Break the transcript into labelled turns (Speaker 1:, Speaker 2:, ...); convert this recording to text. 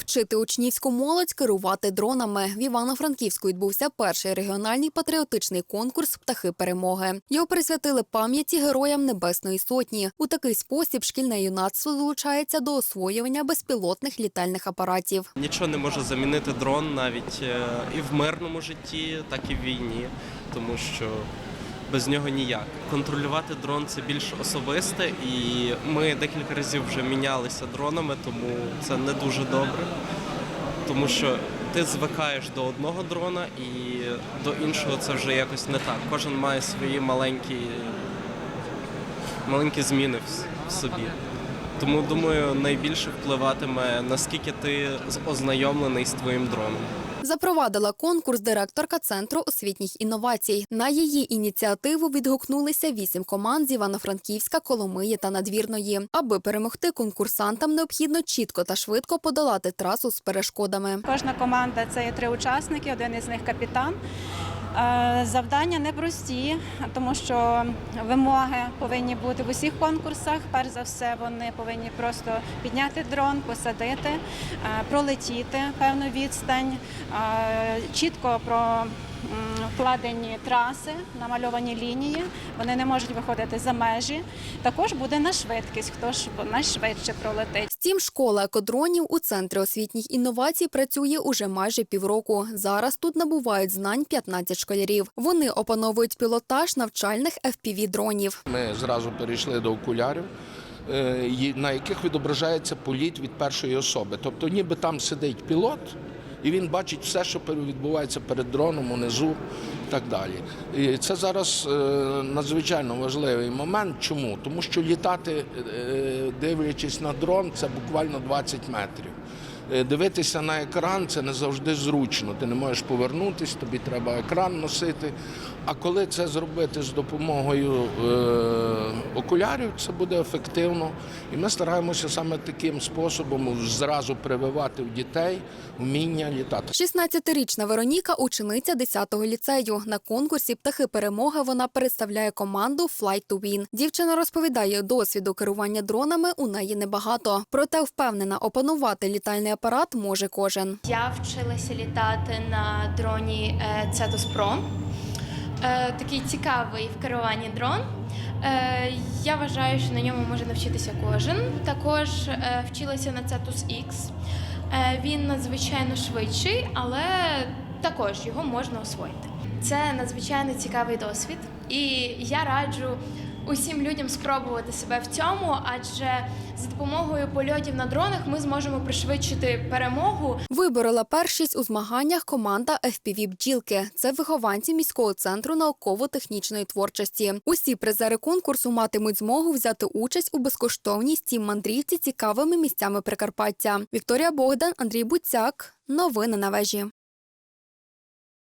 Speaker 1: Навчити учнівську молодь керувати дронами. В Івано-Франківську відбувся перший регіональний патріотичний конкурс Птахи перемоги. Його присвятили пам'яті героям Небесної Сотні. У такий спосіб шкільне юнацтво долучається до освоювання безпілотних літальних апаратів.
Speaker 2: Нічого не може замінити дрон навіть е, і в мирному житті, так і в війні, тому що без нього ніяк. Контролювати дрон це більш особисте, і ми декілька разів вже мінялися дронами, тому це не дуже добре. Тому що ти звикаєш до одного дрона і до іншого це вже якось не так. Кожен має свої маленькі, маленькі зміни в- собі. Тому думаю, найбільше впливатиме наскільки ти ознайомлений з твоїм дроном.
Speaker 1: Запровадила конкурс директорка центру освітніх інновацій. На її ініціативу відгукнулися вісім команд з Івано-Франківська, Коломиї та Надвірної. Аби перемогти конкурсантам, необхідно чітко та швидко подолати трасу з перешкодами.
Speaker 3: Кожна команда це є три учасники, один із них капітан. Е, Завдання непрості, тому що вимоги повинні бути в усіх конкурсах. Перш за все, вони повинні просто підняти дрон, посадити, е, пролетіти певну відстань, е, чітко про вкладені траси, намальовані лінії. Вони не можуть виходити за межі. Також буде на швидкість, хто ж найшвидше пролетить.
Speaker 1: Втім, школа екодронів у центрі освітніх інновацій працює уже майже півроку. Зараз тут набувають знань 15 школярів. Вони опановують пілотаж навчальних FPV-дронів.
Speaker 4: Ми зразу перейшли до окулярів, е, на яких відображається політ від першої особи. Тобто, ніби там сидить пілот, і він бачить все, що відбувається перед дроном, унизу і так далі. І це зараз е, надзвичайно важливий момент. Чому? Тому що літати, е, дивлячись на дрон, це буквально 20 метрів. Е, Дивитися на екран це не завжди зручно. Ти не можеш повернутися, тобі треба екран носити. А коли це зробити з допомогою е, окулярів, це буде ефективно. І ми стараємося саме таким способом зразу прививати в дітей вміння літати.
Speaker 1: 16-річна Вероніка – учениця 10-го ліцею. На конкурсі «Птахи перемоги» вона представляє команду «Flight to Win». Дівчина розповідає, досвіду керування дронами у неї небагато. Проте впевнена, опанувати літальний апарат може кожен.
Speaker 5: Я вчилася літати на дроні е, Cetus Pro. Е, Такий цікавий в керуванні дрон. Е, Я вважаю, що на ньому може навчитися кожен. Також вчилася на X. Е, Він надзвичайно швидший, але також його можна освоїти. Це надзвичайно цікавий досвід, і я раджу усім людям спробувати себе в цьому, адже за допомогою польотів на дронах ми зможемо пришвидшити перемогу
Speaker 1: Виборола першість у змаганнях команда FPV «Бджілки». Це вихованці міського центру науково-технічної творчості. Усі призери конкурсу матимуть змогу взяти участь у безкоштовній стім мандрівці цікавими місцями Прикарпаття. Вікторія Богдан, Андрій Буцяк. Новини на вежі.